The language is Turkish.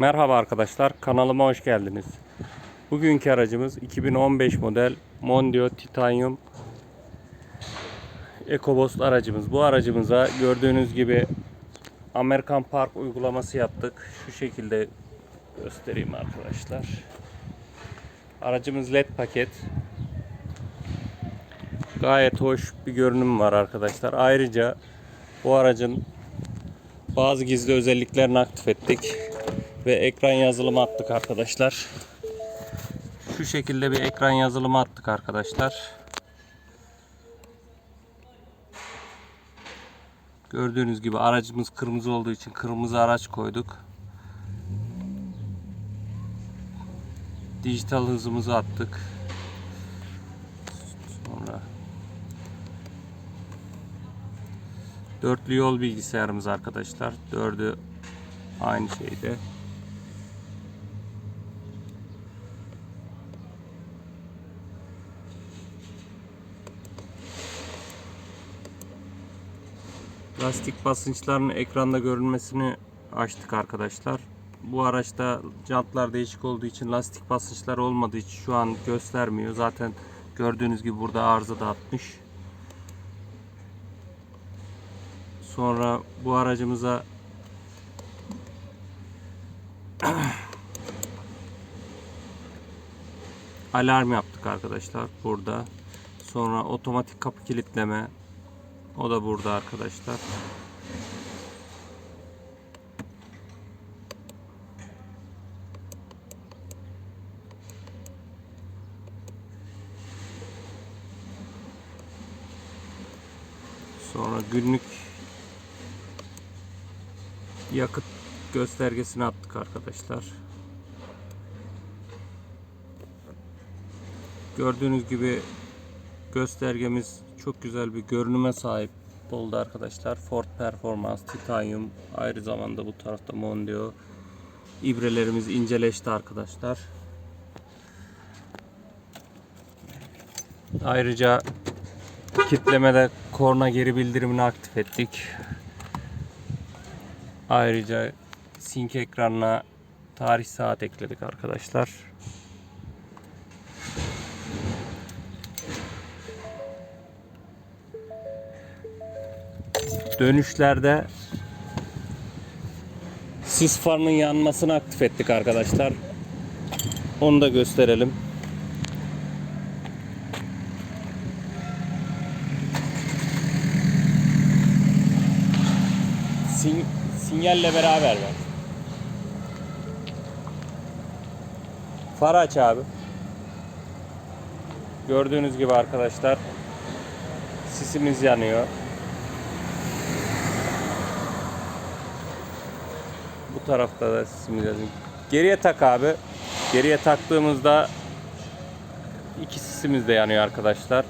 Merhaba arkadaşlar, kanalıma hoş geldiniz. Bugünkü aracımız 2015 model Mondio Titanium EcoBoost aracımız. Bu aracımıza gördüğünüz gibi Amerikan Park uygulaması yaptık. Şu şekilde göstereyim arkadaşlar. Aracımız LED paket. Gayet hoş bir görünüm var arkadaşlar. Ayrıca bu aracın bazı gizli özelliklerini aktif ettik ve ekran yazılımı attık arkadaşlar. Şu şekilde bir ekran yazılımı attık arkadaşlar. Gördüğünüz gibi aracımız kırmızı olduğu için kırmızı araç koyduk. Dijital hızımızı attık. Sonra dörtlü yol bilgisayarımız arkadaşlar. Dördü aynı şeyde. Lastik basınçlarının ekranda görünmesini açtık arkadaşlar. Bu araçta jantlar değişik olduğu için lastik basınçları olmadığı için şu an göstermiyor. Zaten gördüğünüz gibi burada arıza da atmış. Sonra bu aracımıza alarm yaptık arkadaşlar burada. Sonra otomatik kapı kilitleme o da burada arkadaşlar. Sonra günlük yakıt göstergesini attık arkadaşlar. Gördüğünüz gibi göstergemiz çok güzel bir görünüme sahip oldu arkadaşlar. Ford Performance Titanium ayrı zamanda bu tarafta Mondeo ibrelerimiz inceleşti arkadaşlar. Ayrıca kitlemede korna geri bildirimini aktif ettik. Ayrıca sync ekranına tarih saat ekledik arkadaşlar. Dönüşlerde sis farının yanmasını aktif ettik arkadaşlar. Onu da gösterelim. Sin sinyalle beraber ver. Far aç abi. Gördüğünüz gibi arkadaşlar sisimiz yanıyor. Bu tarafta da sisimiz. Geriye tak abi. Geriye taktığımızda iki sisimiz de yanıyor arkadaşlar.